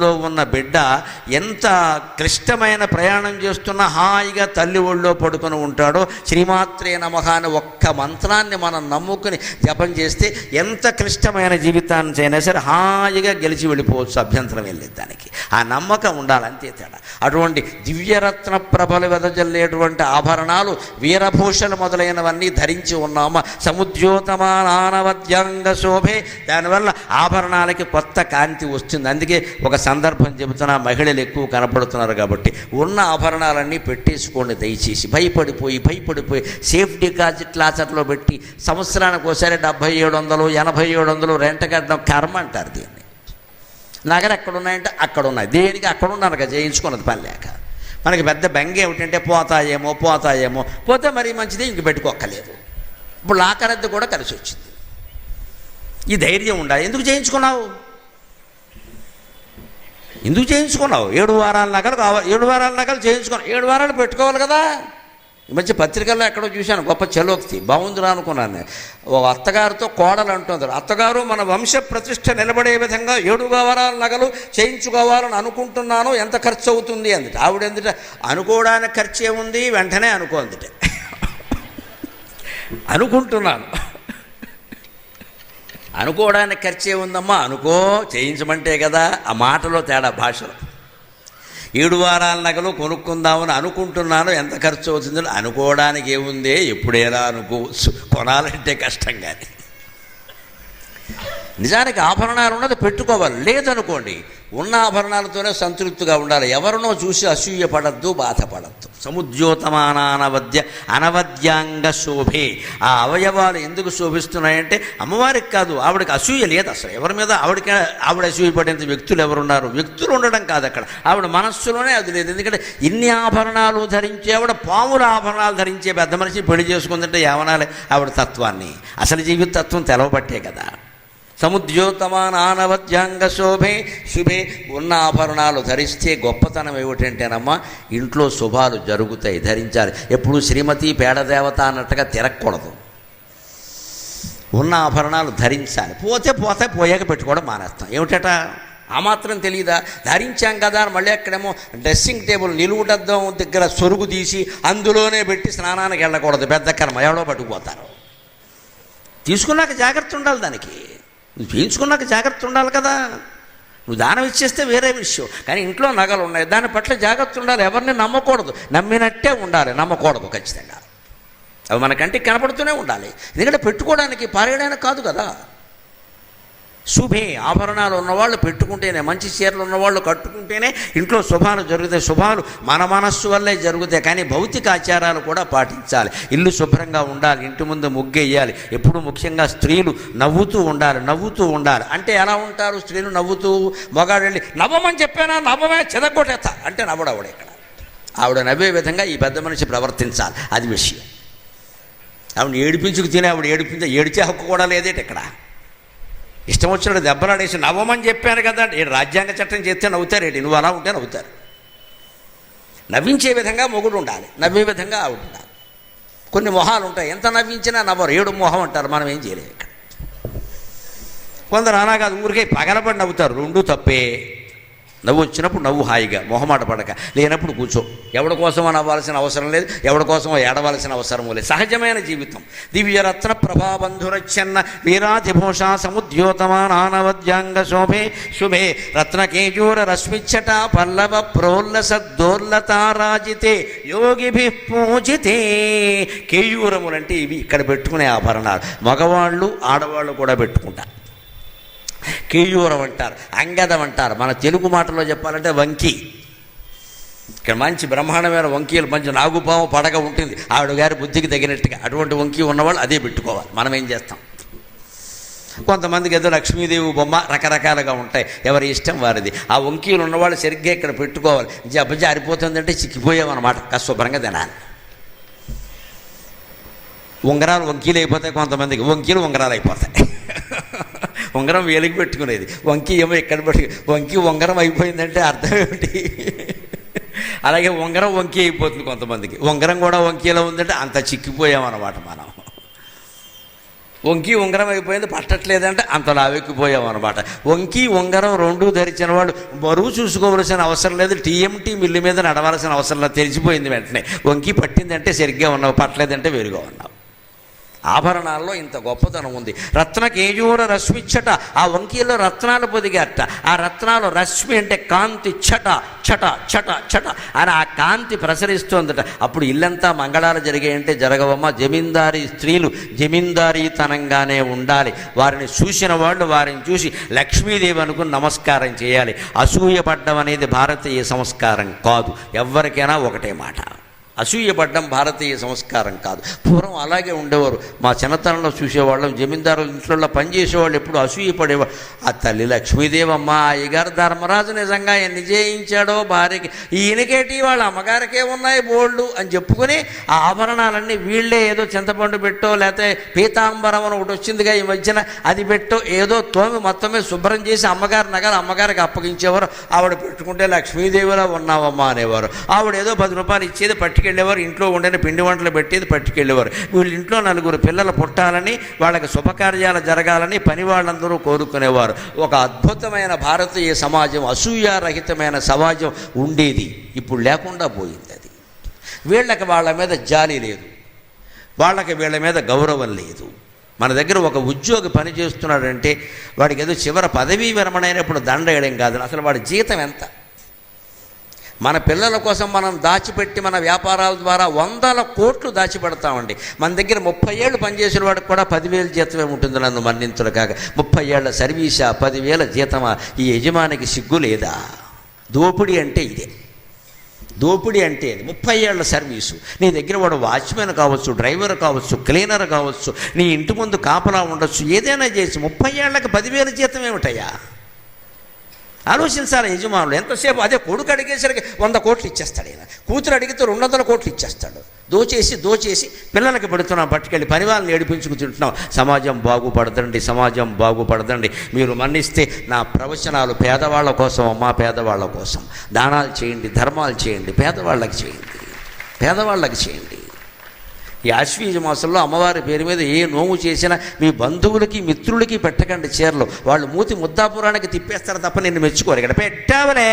లో ఉన్న బిడ్డ ఎంత క్లిష్టమైన ప్రయాణం చేస్తున్నా హాయిగా తల్లి ఒళ్ళో పడుకొని ఉంటాడో శ్రీమాత్రే నమః అని ఒక్క మంత్రాన్ని మనం నమ్ముకుని జపం చేస్తే ఎంత క్లిష్టమైన జీవితాన్ని అయినా సరే హాయిగా గెలిచి వెళ్ళిపోవచ్చు అభ్యంతరం వెళ్ళేది దానికి. ఆ నమ్మకం ఉండాలి అంతే తేడా. అటువంటి దివ్యరత్న ప్రభలు వెదజల్లేటువంటి ఆభరణాలు వీరభూషణ మొదలైనవన్నీ ధరించి ఉన్నామా? సముద్యోతమానవద్యాంగ శోభే. దానివల్ల ఆభరణాలకి కొత్త కాంతి వస్తుంది. అందుకే ఒక సందర్భం చెబుతున్నా మహిళలు ఎక్కువ కనపడుతున్నారు కాబట్టి ఉన్న ఆభరణాలన్నీ పెట్టేసుకోండి దయచేసి. భయపడిపోయి భయపడిపోయి సేఫ్టీ డిపాజిట్ లాచర్లో పెట్టి సంవత్సరానికి ఒకసారి డెబ్భై ఏడు వందలు ఎనభై ఏడు వందలు రెంట కట్టడం కర్మ అంటారు దీన్ని. నగలు ఎక్కడున్నాయంటే అక్కడ ఉన్నాయి దేనికి అక్కడ ఉన్నారు కదా చేయించుకున్నది పని లేక. మనకి పెద్ద బెంగ ఏమిటంటే పోతాయేమో పోతాయేమో పోతే మరీ మంచిది ఇంక పెట్టుకోక్కలేదు ఇప్పుడు లాకరద్దు కూడా కలిసి వచ్చింది. ఈ ధైర్యం ఉండాలి. ఎందుకు చేయించుకున్నావు? ఎందుకు చేయించుకున్నావు? ఏడు వారాల నగలు కావాలి ఏడు వారాల నగలు చేయించుకున్నావు. ఏడు వారాలు పెట్టుకోవాలి కదా? ఈ మధ్య పత్రికల్లో ఎక్కడో చూశాను గొప్ప చలోక్తి. బాగుందిరా అనుకున్నాను. ఓ అత్తగారితో కోడలు అంటుంది. అత్తగారు మన వంశ ప్రతిష్ట నిలబడే విధంగా ఏడు వారాల నగలు చేయించుకోవాలని అనుకుంటున్నాను. ఎంత ఖర్చు అవుతుంది అందుట. ఆవిడ ఎందుట అనుకోవడానికి ఖర్చు ఏముంది వెంటనే అనుకోందిట. అనుకుంటున్నాను. అనుకోవడానికి ఖర్చే ఉందమ్మా అనుకో చేయించమంటే కదా ఆ మాటలో తేడా భాషలో. ఏడు వారాల నగలు కొనుక్కుందామని అనుకుంటున్నాను ఎంత ఖర్చు అవుతుందో అనుకోవడానికి ఏముందే ఎప్పుడేలా అనుకోవచ్చు కొనాలంటే కష్టం కానీ నిజానికి ఆభరణాలు ఉన్నది పెట్టుకోవాలి లేదనుకోండి ఉన్న ఆభరణాలతోనే సంతృప్తిగా ఉండాలి. ఎవరినో చూసి అసూయ పడద్దు బాధపడద్దు. సముద్యోతమానానవద్య అనవద్యాంగ శోభే. ఆ అవయవాలు ఎందుకు శోభిస్తున్నాయంటే అమ్మవారికి కాదు ఆవిడకి అసూయ లేదు అసలు. ఎవరి మీద ఆవిడకి ఆవిడ అసూయ పడేంత వ్యక్తులు ఎవరున్నారు? వ్యక్తులు ఉండడం కాదు అక్కడ. ఆవిడ మనస్సులోనే అది లేదు. ఎందుకంటే ఇన్ని ఆభరణాలు ధరించే ఆవిడ పాముల ఆభరణాలు ధరించే పెద్ద మనిషి పెళ్ళి చేసుకుందంటే ఏమనాలి? ఆవిడ తత్వాన్ని. అసలు జీవిత తత్వం తెలవబట్టే కదా. సముద్యోతమానానవత్యాంగ శోభే శుభే ఉన్న ఆభరణాలు ధరిస్తే గొప్పతనం ఏమిటంటేనమ్మా ఇంట్లో శుభాలు జరుగుతాయి ధరించాలి. ఎప్పుడు శ్రీమతి పేడదేవత అన్నట్టుగా తిరగకూడదు. ఉన్న ఆభరణాలు ధరించాలి. పోతే పోతే పోయాక పెట్టుకోవడం మానేస్తాం. ఏమిటట? ఆ మాత్రం తెలియదా ధరించాం కదా అని మళ్ళీ అక్కడేమో డ్రెస్సింగ్ టేబుల్ నిలువుటద్దం దగ్గర సొరుగు తీసి అందులోనే పెట్టి స్నానానికి వెళ్ళకూడదు. పెద్ద కర్మ. ఎవడో పట్టుకుపోతారు. తీసుకున్నాక జాగ్రత్త ఉండాలి దానికి. నువ్వు చేయించుకున్నాక జాగ్రత్త ఉండాలి కదా. నువ్వు దానం ఇచ్చేస్తే వేరే విషయం. కానీ ఇంట్లో నగలు ఉన్నాయి. దాని పట్ల జాగ్రత్త ఉండాలి. ఎవరిని నమ్మకూడదు. నమ్మినట్టే ఉండాలి. నమ్మకూడదు ఖచ్చితంగా. అవి మన కంటికి కనపడుతూనే ఉండాలి. ఎందుకంటే పెట్టుకోవడానికి పారేయడానికి కాదు కదా. శుభే ఆభరణాలు ఉన్నవాళ్ళు పెట్టుకుంటేనే మంచి చీరలు ఉన్నవాళ్ళు కట్టుకుంటేనే ఇంట్లో శుభాలు జరుగుతాయి. శుభాలు మన మనస్సు వల్లే జరుగుతాయి. కానీ భౌతిక ఆచారాలు కూడా పాటించాలి. ఇల్లు శుభ్రంగా ఉండాలి. ఇంటి ముందు ముగ్గేయాలి. ఎప్పుడు ముఖ్యంగా స్త్రీలు నవ్వుతూ ఉండాలి. నవ్వుతూ ఉండాలి. అంటే ఎలా ఉంటారు? స్త్రీలు నవ్వుతూ మగాడు వెళ్ళి నవ్వమని చెప్పానా? నవ్వమే చెదగొట్టేస్తా అంటే నవ్వడు ఇక్కడ. ఆవిడ నవ్వే విధంగా ఈ పెద్ద మనిషి ప్రవర్తించాలి. అది విషయం. ఆవిడ ఏడిపించుకు తినే ఆవిడ ఏడిపించ ఏడిచే హక్కు కూడా లేదేటి ఇక్కడ? ఇష్టం వచ్చినట్టు దెబ్బలాడేసి నవ్వమని చెప్పాను కదా ఈ రాజ్యాంగ చట్టం చేస్తే నవ్వుతారేంటి నువ్వు అలా ఉంటే నవ్వుతారు. నవ్వించే విధంగా మొగుడు ఉండాలి నవ్వే విధంగా ఆవిడ ఉండాలి. కొన్ని మొహాలు ఉంటాయి ఎంత నవ్వించినా నవ్వరు ఏడు మొహం అంటారు మనం ఏం చేయలేము ఇక్కడ. కొందరు అలా కాదు ఊరికే పగలబడి నవ్వుతారు రెండు తప్పే. నవ్వు వచ్చినప్పుడు నవ్వు హాయిగా మొహమాట పడక. లేనప్పుడు కూర్చో. ఎవడి కోసమో నవ్వాల్సిన అవసరం లేదు ఎవడి కోసమో ఏడవలసిన అవసరం లేదు. సహజమైన జీవితం. దివ్యరత్న ప్రభాబంధురచ్చన్న వీరాధిభూషా సముద్యోతమానానవద్యాంగ శోభే శుభే. రత్నకేజూర రశ్మిచ్చట పల్లవ ప్రోల్లస దోర్లతారాజితే యోగిభి పూజితే. కేయూరములంటే ఇవి ఇక్కడ పెట్టుకునే ఆభరణాలు. మగవాళ్ళు ఆడవాళ్ళు కూడా పెట్టుకుంటారు. కేయూరం అంటారు అంగదం అంటారు. మన తెలుగు మాటలో చెప్పాలంటే వంకి. ఇక్కడ మంచి బ్రహ్మాండమైన వంకీలు మంచి నాగుపాము పడగ ఉంటుంది. ఆవిడ గారి బుద్ధికి తగినట్టుగా అటువంటి వంకీ ఉన్నవాళ్ళు అదే పెట్టుకోవాలి. మనం ఏం చేస్తాం? కొంతమందికి ఏదో లక్ష్మీదేవి బొమ్మ రకరకాలుగా ఉంటాయి. ఎవరి ఇష్టం వారిది. ఆ వంకీలు ఉన్నవాళ్ళు సరిగ్గా ఇక్కడ పెట్టుకోవాలి. జబ్బ జారిపోతుందంటే చిక్కిపోయామన్నమాట. కాస్త శుభ్రంగా తినాలి. ఉంగరాలు వంకీలు అయిపోతాయి కొంతమందికి. వంకీలు ఉంగరాలు అయిపోతాయి ఉంగరం వేలికి పెట్టుకునేది. వంకి ఏమో ఎక్కడ పడి వంకి ఉంగరం అయిపోయిందంటే అర్థం ఏమిటి అలాగే ఉంగరం వంకి అయిపోతుంది కొంతమందికి. ఉంగరం కూడా వంకీలో ఉందంటే అంత చిక్కిపోయామన్నమాట మనం. వంకి ఉంగరం అయిపోయింది పట్టట్లేదంటే అంత లావెక్కిపోయాం అనమాట వంకి ఉంగరం రెండు ధరించిన వాడు బరువు చూసుకోవలసిన అవసరం లేదు టీఎంటీ మిల్లు మీద నడవాల్సిన అవసరం లేదు తెలిసిపోయింది వెంటనే. వంకి పట్టిందంటే సరిగ్గా ఉన్నావు పట్టలేదంటే వేరుగా ఉన్నావు. ఆభరణాల్లో ఇంత గొప్పతనం ఉంది. రత్న కేజూర రశ్మిచ్చట ఆ వంకీలో రత్నాలు పొదిగారట. ఆ రత్నాలు రశ్మి అంటే కాంతి చట చట చట చట అని ఆ కాంతి ప్రసరిస్తోందట. అప్పుడు ఇల్లంతా మంగళాలు జరిగాయంటే జరగవమ్మ జమీందారీ స్త్రీలు జమీందారీతనంగానే ఉండాలి. వారిని చూసిన వాళ్ళు వారిని చూసి లక్ష్మీదేవి అనుకుని నమస్కారం చేయాలి. అసూయపడ్డం అనేది భారతీయ సంస్కారం కాదు. ఎవరికైనా ఒకటే మాట. అసూయపడ్డం భారతీయ సంస్కారం కాదు. పూర్వం అలాగే ఉండేవారు. మా చిన్నతనంలో చూసేవాళ్ళం జమీందారు ఇంట్లో పనిచేసేవాళ్ళు ఎప్పుడు అసూయపడేవాళ్ళు ఆ తల్లి లక్ష్మీదేవమ్మ అయ్యగారు ధర్మరాజు నిజంగా ఎన్ని చేయించాడో భార్యకి. ఈయనకేటి వాళ్ళ అమ్మగారికే ఉన్నాయి బోల్డు అని చెప్పుకొని ఆ ఆభరణాలన్నీ వీళ్ళే ఏదో చింతపండు పెట్టో లేకపోతే పీతాంబరం అని ఒకటి వచ్చిందిగా ఈ మధ్యన అది పెట్టో ఏదో తోమి మొత్తమే శుభ్రం చేసి అమ్మగారి నగర అమ్మగారికి అప్పగించేవారు. ఆవిడ పెట్టుకుంటే లక్ష్మీదేవిలా ఉన్నావమ్మా అనేవారు. ఆవిడ ఏదో పది రూపాయలు ఇచ్చేది పట్టి పట్టుకెళ్ళేవారు ఇంట్లో ఉండే పిండి వంటలు పెట్టేది పట్టుకెళ్ళేవారు. వీళ్ళ ఇంట్లో నలుగురు పిల్లలు పుట్టాలని వాళ్ళకి శుభకార్యాలు జరగాలని పని వాళ్ళందరూ కోరుకునేవారు. ఒక అద్భుతమైన భారతీయ సమాజం అసూయారహితమైన సమాజం ఉండేది. ఇప్పుడు లేకుండా పోయింది అది. వీళ్ళకి వాళ్ళ మీద జాలి లేదు. వాళ్ళకి వీళ్ళ మీద గౌరవం లేదు. మన దగ్గర ఒక ఉద్యోగి పని చేస్తున్నాడంటే వాడికి ఏదో చివర పదవీ విరమణ అయినప్పుడు దండ వేయడం కాదు. అసలు వాడి జీతం ఎంత? మన పిల్లల కోసం మనం దాచిపెట్టి మన వ్యాపారాల ద్వారా వందల కోట్లు దాచిపెడతామండి. మన దగ్గర ముప్పై ఏళ్ళు పనిచేసిన వాడికి కూడా పదివేల జీతమే ఉంటుంది నన్ను మన్నించుడు కాక ముప్పై ఏళ్ళ సర్వీసా పదివేల జీతమా? ఈ యజమానికి సిగ్గు లేదా? దోపిడీ అంటే ఇదే. దోపిడీ అంటే అది ముప్పై ఏళ్ళ సర్వీసు. నీ దగ్గర వాడు వాచ్మెన్ కావచ్చు డ్రైవర్ కావచ్చు క్లీనర్ కావచ్చు నీ ఇంటి ముందు కాపలా ఉండొచ్చు ఏదైనా చేసి ముప్పై ఏళ్ళకి పదివేల జీతం ఏమిటయ్యా? ఆలోచించాలి యజమానులు. ఎంతసేపు? అదే కొడుకు అడిగేసరికి వంద కోట్లు ఇచ్చేస్తాడు ఈయన. కూతురు అడిగితే రెండు వందల కోట్లు ఇచ్చేస్తాడు. దోచేసి దోచేసి పిల్లలకి పెడుతున్నాం పట్టుకెళ్ళి పని వాళ్ళని ఏడిపించుకు తింటున్నాం. సమాజం బాగుపడదండి సమాజం బాగుపడదండి. మీరు మన్నిస్తే నా ప్రవచనాలు పేదవాళ్ళ కోసం మా పేదవాళ్ళ కోసం. దానాలు చేయండి ధర్మాలు చేయండి పేదవాళ్ళకి చేయండి. పేదవాళ్ళకి చేయండి. ఈ ఆశ్వీజ మాసంలో అమ్మవారి పేరు మీద ఏ నోము చేసినా మీ బంధువులకి మిత్రులకి పెట్టకండి చీరలు. వాళ్ళు మూతి ముద్దాపురానికి తిప్పేస్తారు తప్ప నిన్ను మెచ్చుకోరు. ఇక్కడ పెట్టావలే